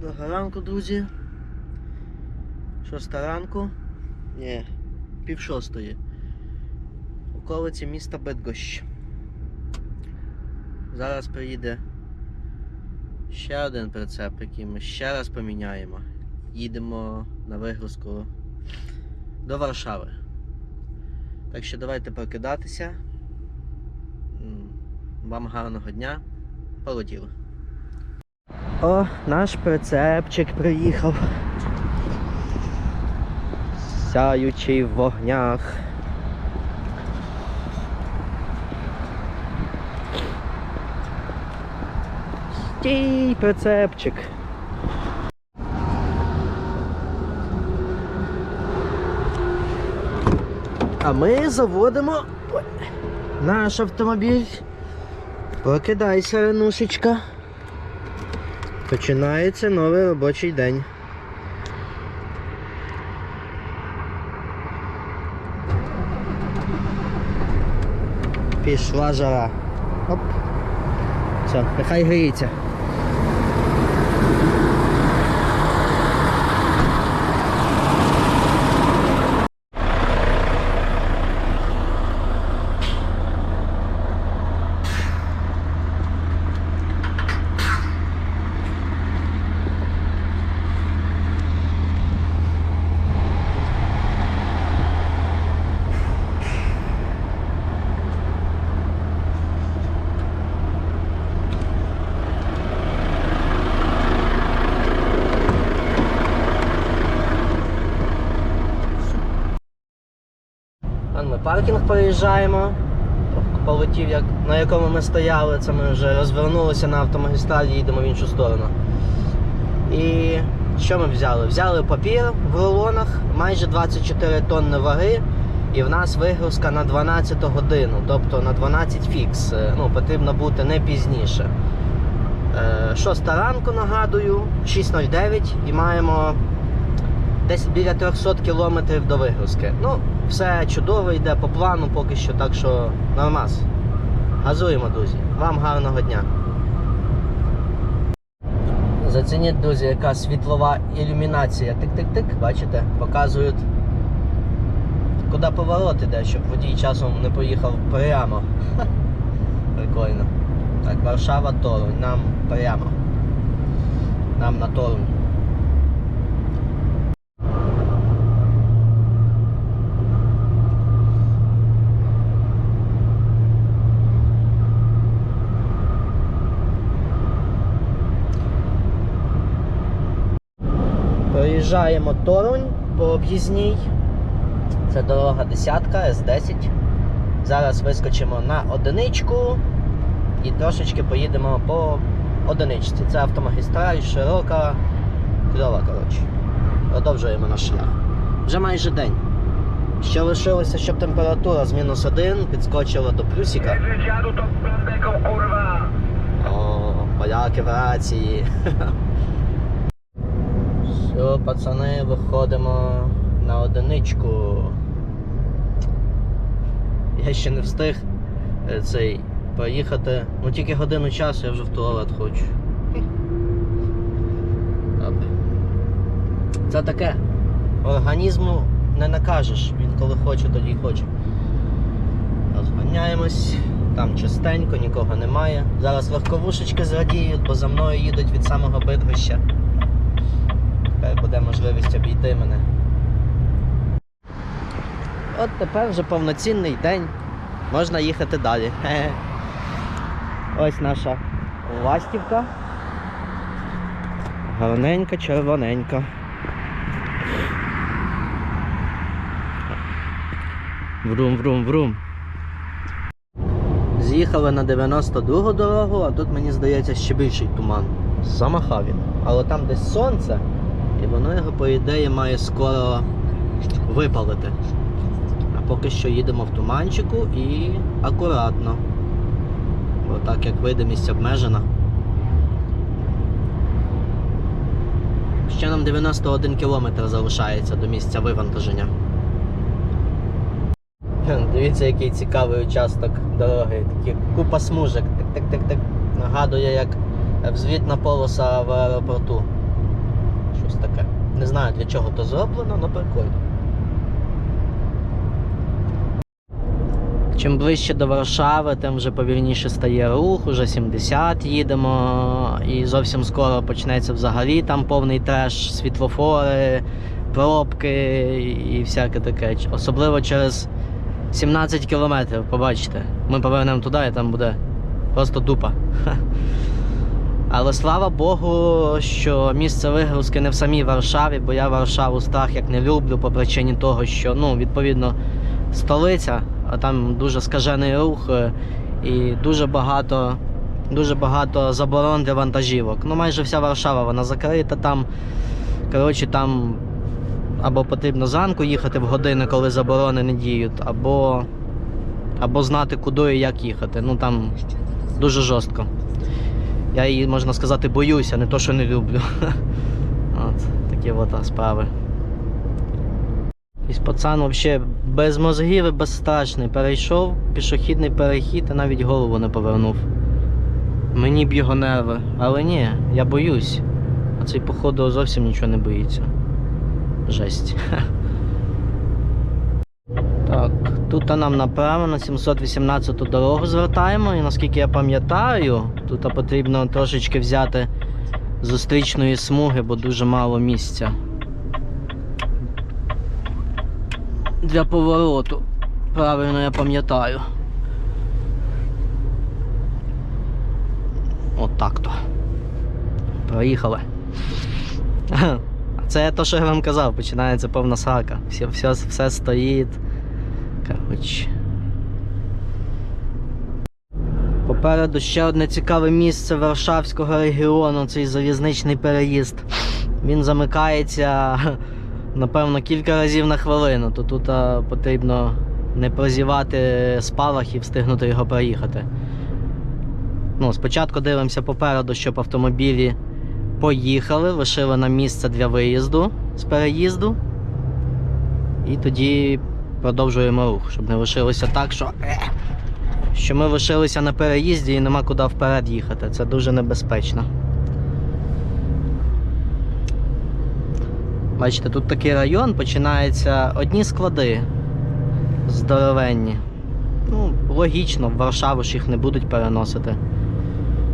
Доброго ранку, друзі. Шоста ранку. Ні, пів шостої. Околиці міста Бедгощ. Зараз приїде ще один прицеп, який ми ще раз поміняємо. Їдемо на вигрузку до Варшави. Так що давайте прокидатися. Вам гарного дня. Полетіли. О, наш прицепчик приїхав. Сяючий в вогнях. Стій, прицепчик. А ми заводимо наш автомобіль. Прокидайся, Ренушечка. Починається новий робочий день. Пішла жара. Оп. Все, нехай гріється. Вон ми паркінг проїжджаємо. Полетів, як, на якому ми стояли, це ми вже розвернулися на автомагістралі, їдемо в іншу сторону. І що ми взяли? Взяли папір в рулонах, майже 24 тонни ваги, і в нас вигрузка на 12 годину, тобто на 12 фікс. Е, Ну, потрібно бути не пізніше. Е, Шоста ранку нагадую, 6.09 і маємо десь біля 300 кілометрів до вигрузки. Ну, все чудово йде по плану поки що, так що нормас. Газуємо, друзі. Вам гарного дня. Зацініть, друзі, яка світлова ілюмінація. Тик-тик-тик, бачите, показують, куди поворот іде, щоб водій часом не поїхав прямо. Ха, Прикольно. Так, Варшава Торунь, нам прямо. Нам на Торунь. Проїжджаємо Торунь по об'їзній. Це дорога десятка, С10. Зараз вискочимо на одиничку і трошечки поїдемо по одиничці. Це автомагістраль, широка, кльова, коротше. Продовжуємо наш шлях. Вже майже день. Ще лишилося, щоб температура з мінус один підскочила до плюсика. О, поляки в рації. Все, пацани, виходимо на одиничку. Я ще не встиг е, цей проїхати. Ну тільки годину часу, я вже в туалет хочу. Це таке. Організму не накажеш. Він коли хоче, тоді й хоче. Розганяємось, там чистенько, нікого немає. Зараз легковушечки зрадіють, бо за мною їдуть від самого бидвища. Буде можливість обійти мене. От тепер вже повноцінний день. Можна їхати далі. Ось наша ластівка. Гарненька, червоненька. Врум, врум, врум. З'їхали на 92 дорогу, а тут мені здається ще більший туман. Замахав він. Але там десь сонце, і воно його, по ідеї, має скоро випалити. А поки що їдемо в туманчику і акуратно. Бо так як видимість обмежена. Ще нам 91 кілометр залишається до місця вивантаження. Дивіться, який цікавий участок дороги. Такі купа смужок. Тик-тик-тик-тик. Нагадує, як взвітна полоса в аеропорту. Не знаю для чого то зроблено, але прикольно. Чим ближче до Варшави, тим вже повільніше стає рух, уже 70 їдемо, і зовсім скоро почнеться взагалі там повний треш, світлофори, пробки і всяке таке. Особливо через 17 кілометрів, побачите. Ми повернемо туди і там буде просто дупа. Але слава Богу, що місце вигрузки не в самій Варшаві, бо я Варшаву страх як не люблю по причині того, що ну, відповідно столиця, а там дуже скажений рух е, і дуже багато, дуже багато заборон для вантажівок. Ну, майже вся Варшава вона закрита там. Коротше, там або потрібно зранку їхати в години, коли заборони не діють, або, або знати, куди і як їхати. Ну там дуже жорстко. Я її, можна сказати, боюся, не то, що не люблю. От, такі от справи. Якийсь пацан взагалі без мозгів і безстрашний. Перейшов пішохідний перехід і навіть голову не повернув. Мені б його нерви. Але ні, я боюсь. А цей, походу, зовсім нічого не боїться. Жесть. Так, тут нам направо на 718 дорогу звертаємо, і наскільки я пам'ятаю, тут потрібно трошечки взяти зустрічної смуги, бо дуже мало місця. Для повороту. Правильно я пам'ятаю. От так то. Проїхали. Це те, що я вам казав, починається повна срака. Все, все, все стоїть. Коротше. Попереду ще одне цікаве місце Варшавського регіону, цей залізничний переїзд. Він замикається, напевно, кілька разів на хвилину, то тут потрібно не прозівати спалах і встигнути його проїхати. Ну, спочатку дивимося попереду, щоб автомобілі поїхали, лишили нам місце для виїзду з переїзду. І тоді продовжуємо рух, щоб не лишилося так, що. е, Що ми лишилися на переїзді і нема куди вперед їхати. Це дуже небезпечно. Бачите, тут такий район, починаються одні склади здоровенні. Ну, логічно, в Варшаву ж їх не будуть переносити,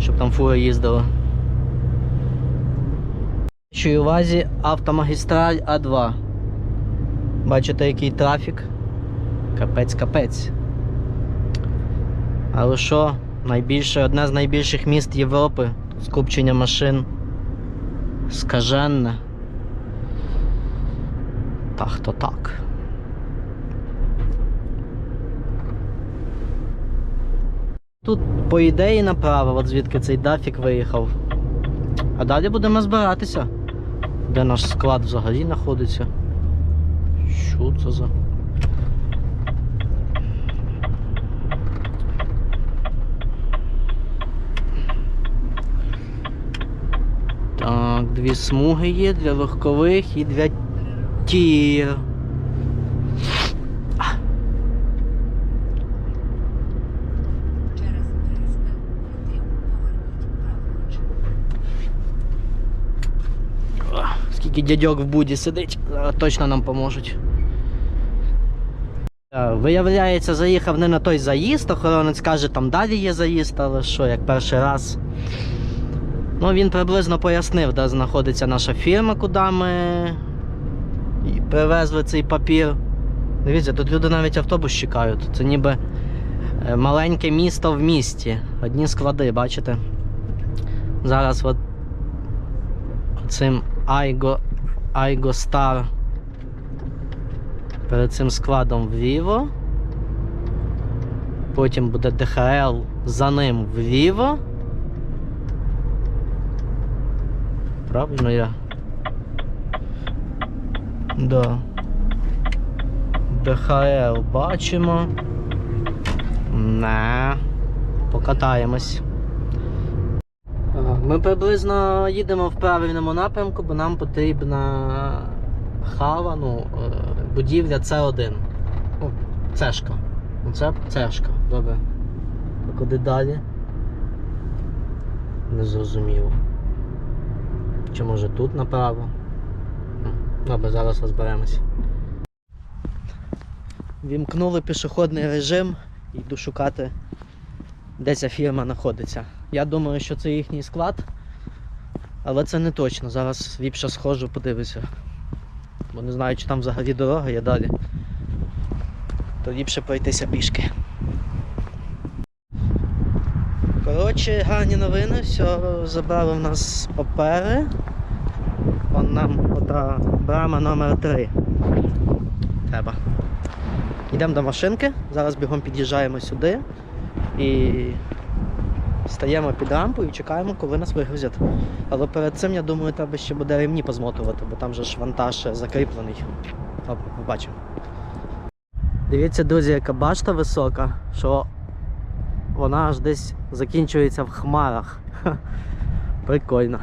щоб там фури їздили. Що увазі автомагістраль А2. Бачите, який трафік? Капець, капець. Але що, найбільше, одне з найбільших міст Європи, скупчення машин скаженне. Так то так. Тут, по ідеї, направо, от звідки цей дафік виїхав. А далі будемо збиратися. Де наш склад взагалі знаходиться? Що це за. Так, дві смуги є для легкових і для тір. Через 300 метрів поверніть праворуч. О, Скільки дядьок в буді сидить, точно нам поможуть. Е, Виявляється, заїхав не на той заїзд, охоронець каже, там далі є заїзд, але що, як перший раз. Ну, він приблизно пояснив, де знаходиться наша фірма, куди ми привезли цей папір. Дивіться, тут люди навіть автобус чекають. Це ніби е, маленьке місто в місті. Одні склади, бачите? Зараз от цим Айго, Айго Star перед цим складом вліво. Потім буде ДХЛ за ним вліво. Правильно я? Да. ДХЛ бачимо. Не. Покатаємось. Ми приблизно їдемо в правильному напрямку, бо нам потрібна хава, ну, е, будівля С1. Ну, цешка. Ну, Це цешка, добре. А куди далі? Не зрозуміло. Чи може тут направо? Добре, зараз розберемось. Вімкнули пішохідний режим йду шукати, де ця фірма знаходиться. Я думаю, що це їхній склад, але це не точно. Зараз ліпше схожу, подивлюся. Бо не знаю, чи там взагалі дорога є далі. То ліпше пройтися пішки. Коротше, гарні новини, все забрали в нас папери. Вон нам ота брама номер 3 Треба. Йдемо до машинки, зараз бігом під'їжджаємо сюди і стаємо під рампу і чекаємо, коли нас вигрузять. Але перед цим, я думаю, треба ще буде ремні позмотувати, бо там же ж вантаж закріплений. Добре, побачимо. Дивіться, друзі, яка башта висока, що вона аж десь закінчується в хмарах. Ха, Прикольно.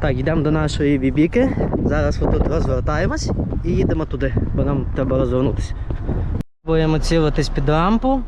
Так, йдемо до нашої бібіки. Зараз отут розвертаємось і їдемо туди, бо нам треба розвернутися. Будемо цілитись під рампу.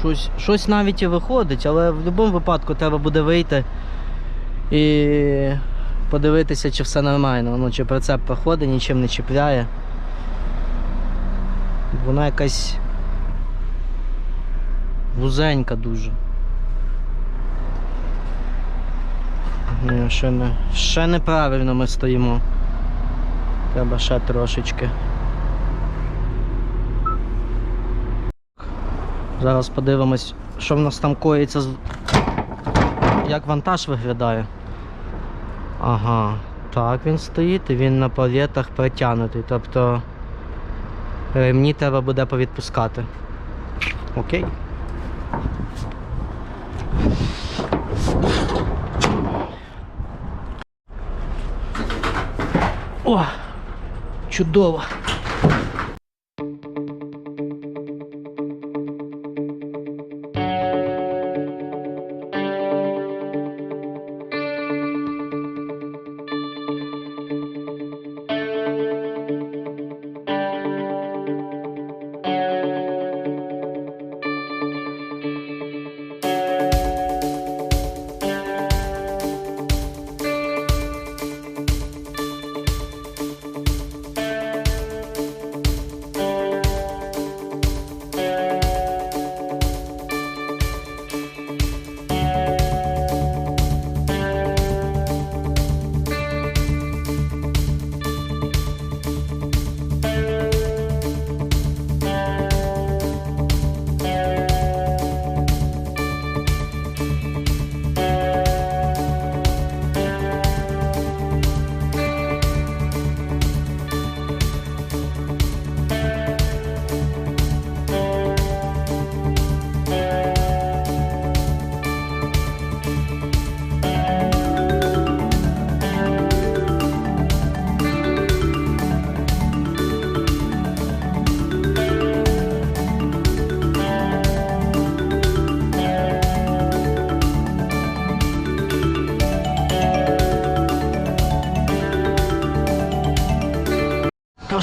Щось, щось навіть і виходить, але в будь-якому випадку треба буде вийти і подивитися, чи все нормально. Ну, чи прицеп проходить, нічим не чіпляє. Вона якась вузенька дуже. Ні, ще не. Ще неправильно ми стоїмо. Треба ще трошечки. Зараз подивимось, що в нас там коїться. Як вантаж виглядає. Ага, так він стоїть і він на палетах притягнутий. Тобто ремні треба буде повідпускати. Окей. О! Чудово!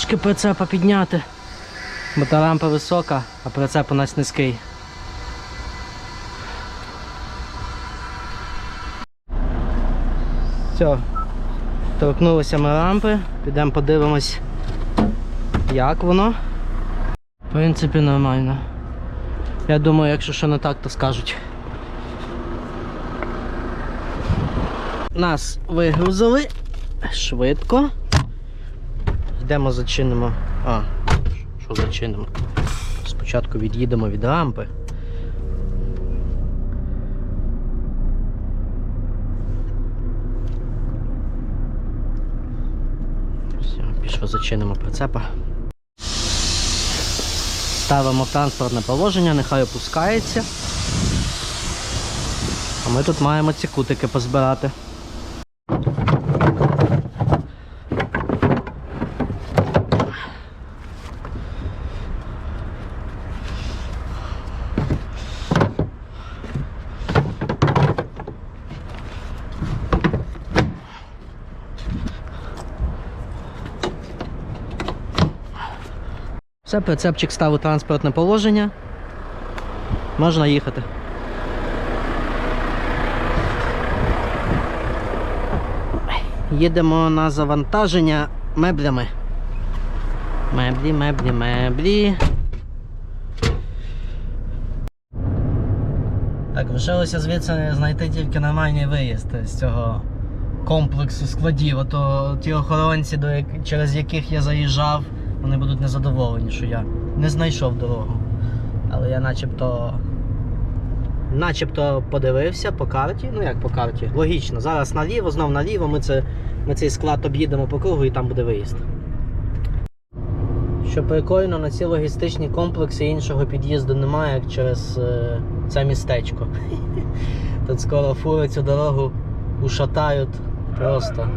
Трошки прицепа підняти. Бо та рампа висока, а прицеп у нас низький. Все. Торкнулися ми рампи, підемо подивимось, як воно. В принципі, нормально. Я думаю, якщо що не так, то скажуть. Нас вигрузили швидко. Йдемо зачинимо. А, що зачинимо? Спочатку від'їдемо від рампи. Все, пішли зачинимо прицепа. Ставимо транспортне положення, нехай опускається. А ми тут маємо ці кутики позбирати. Все, прицепчик став у транспортне положення. Можна їхати. Їдемо на завантаження меблями. Меблі, меблі, меблі. Так, лишилося звідси знайти тільки нормальний виїзд з цього комплексу складів. А то ті охоронці, до через яких я заїжджав, вони будуть незадоволені, що я не знайшов дорогу. Але я начебто. Начебто подивився по карті. Ну як по карті? Логічно. Зараз наліво, знов наліво. Ми, це, ми цей склад об'їдемо по кругу і там буде виїзд. Що прикольно, на ці логістичні комплекси іншого під'їзду немає, як через е, це містечко. Тут скоро фури цю дорогу ушатають просто.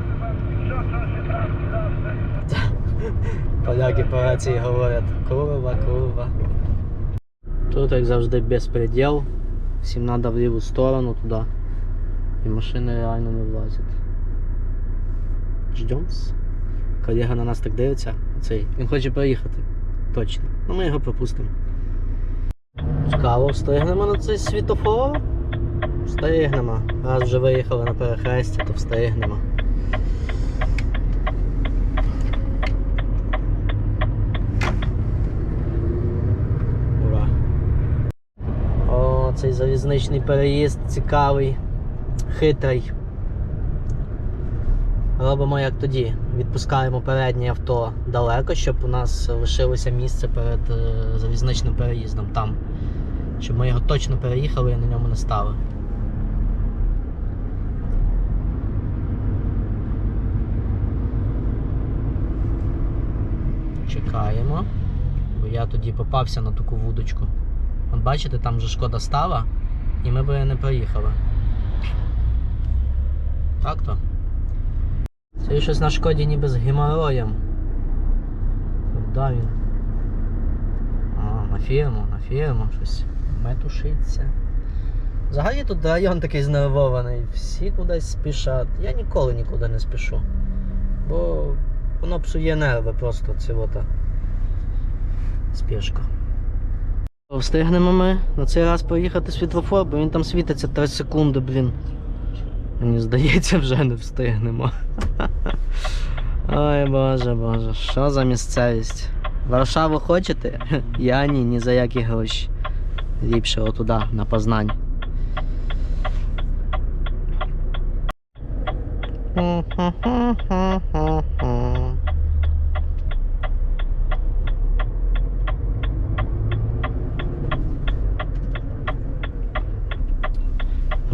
Поляки по рації говорять курва, курва. Тут, як завжди, безпреділ. Всім треба в ліву сторону туди. І машини реально не влазять. Ждемс. Колега на нас так дивиться. Цей. Він хоче проїхати. Точно. Ну ми його пропустимо. Цікаво, встигнемо на цей світофор? Встигнемо. Раз вже виїхали на перехрестя, то встигнемо. Ура. О, цей залізничний переїзд цікавий, хитрий. Робимо як тоді. Відпускаємо переднє авто далеко, щоб у нас лишилося місце перед е, залізничним переїздом там. Щоб ми його точно переїхали і на ньому не стали. Чекаємо. Бо я тоді попався на таку вудочку. От бачите, там вже шкода стала, і ми би не проїхали. Так то? Це щось на шкоді ніби з геморроєм. Куди він? А, на фірму, на фірму щось метушиться. Взагалі тут район такий знервований, всі кудись спішать. Я ніколи нікуди не спішу. Бо воно псує нерви просто цього-то спішка. Встигнемо ми на цей раз поїхати світлофор, бо він там світиться 3 секунди, блін. Мені здається, вже не встигнемо. Ой боже боже, що за місцевість? Варшаву хочете? Я ні, ні за які гроші. Ліпше отуда, на Познань.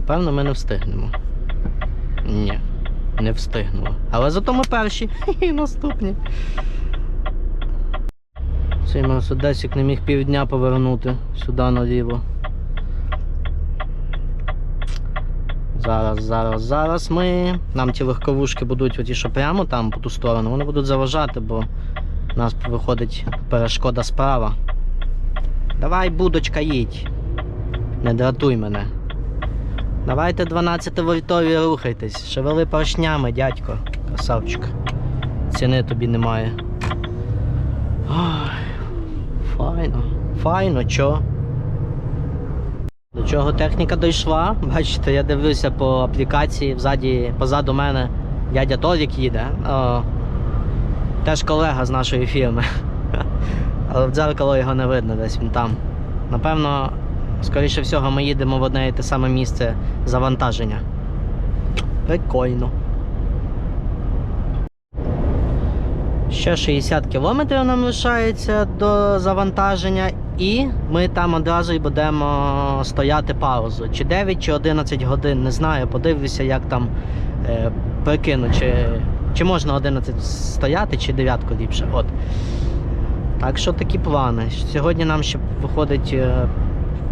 Напевно, ми не встигнемо. Ні, не встигнули. Але зато ми перші і наступні. Цей мерседесик не міг півдня повернути сюди наліво. Зараз, зараз, зараз ми. Нам ті легковушки будуть оті, що прямо там по ту сторону, вони будуть заважати, бо у нас виходить перешкода справа. Давай, будочка, їдь. Не дратуй мене. Давайте 12 вольтові рухайтесь. Шевели поршнями, дядько. Красавчик. Ціни тобі немає. Ой, файно. Файно, чо? До чого техніка дійшла? Бачите, я дивлюся по аплікації, взаді, позаду мене дядя Толік їде. О, теж колега з нашої фірми. Але в дзеркало його не видно, десь він там. Напевно, скоріше всього, ми їдемо в одне і те саме місце завантаження. Прикольно. Ще 60 кілометрів нам лишається до завантаження, і ми там одразу й будемо стояти паузу. Чи 9, чи 11 годин, не знаю. Подивлюся, як там е, прикину, чи, чи можна 11 стояти, чи 9 ліпше. От. Так що такі плани. Сьогодні нам ще виходить е,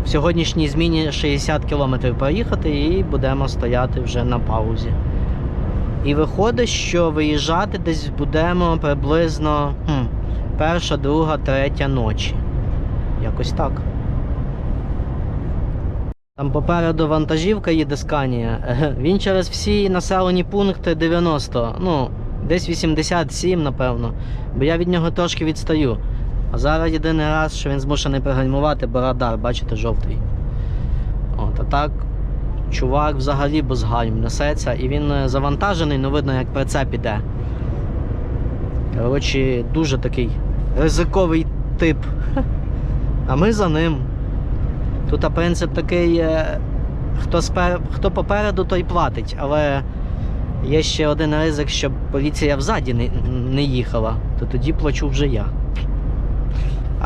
в сьогоднішній зміні 60 кілометрів проїхати і будемо стояти вже на паузі. І виходить, що виїжджати десь будемо приблизно хм, перша, друга, третя ночі. Якось так. Там попереду вантажівка їде Сканія. Він через всі населені пункти 90, ну, десь 87, напевно. Бо я від нього трошки відстаю. А зараз єдиний раз, що він змушений пригальмувати, бо радар, бачите, жовтий. От, а так, Чувак взагалі без гальм несеться, і він е, завантажений, ну видно, як прицеп іде. Коротше, дуже такий ризиковий тип. А ми за ним. Тут а принцип такий, е, хто, спер... хто попереду, той платить, але є ще один ризик, щоб поліція взаді не, не їхала, то тоді плачу вже я.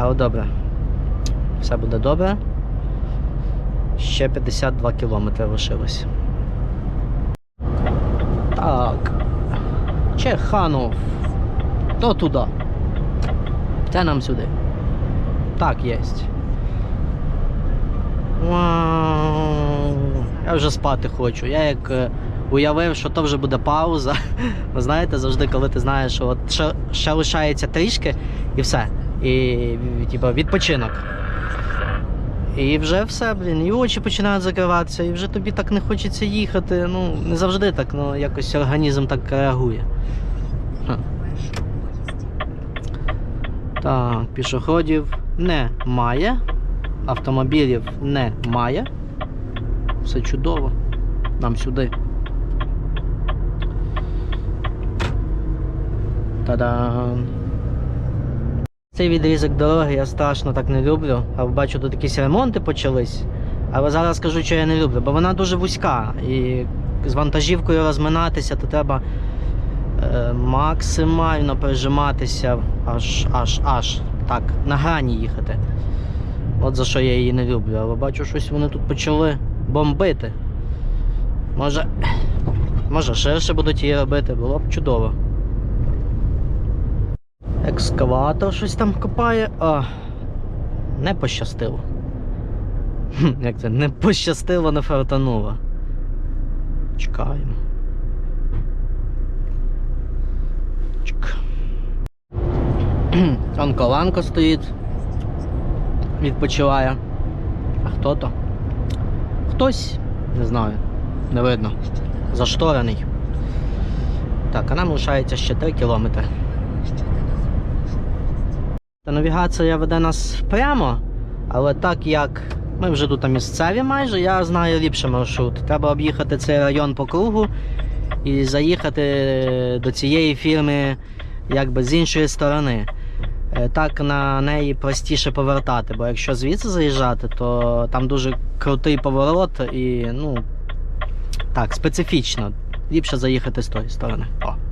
Але добре. Все буде добре. Ще 52 кілометри лишилось. Так. Чеханов. То туди. Це нам сюди. Так, єсть. Я вже спати хочу. Я як е, уявив, що то вже буде пауза. Ви знаєте, завжди, коли ти знаєш, що от ще, ще лишається трішки і все. І типу, відпочинок. І вже все, блін, і очі починають закриватися, і вже тобі так не хочеться їхати. Ну, не завжди так, ну якось організм так реагує. Так, пішоходів немає. Автомобілів немає. Все чудово. Нам сюди. Та-дам! Цей відрізок дороги я страшно так не люблю. А бачу, тут якісь ремонти почались. Але зараз скажу, що я не люблю, бо вона дуже вузька. І з вантажівкою розминатися, то треба е, максимально прижиматися аж, аж, аж так, на грані їхати. От за що я її не люблю. Але бачу, щось вони тут почали бомбити. Може, може ширше будуть її робити, було б чудово. Екскаватор щось там копає. А, не пощастило. Як це? Не пощастило, не фартануло. Чекаємо. Чек. Он коланко стоїть. Відпочиває. А хто то? Хтось, не знаю, не видно. Зашторений. Так, а нам лишається ще 3 кілометри. Та навігація веде нас прямо, але так як ми вже тут місцеві майже, я знаю ліпше маршрут. Треба об'їхати цей район по кругу і заїхати до цієї фірми якби з іншої сторони. Е, Так на неї простіше повертати, бо якщо звідси заїжджати, то там дуже крутий поворот і ну так, специфічно. Ліпше заїхати з тої сторони. О.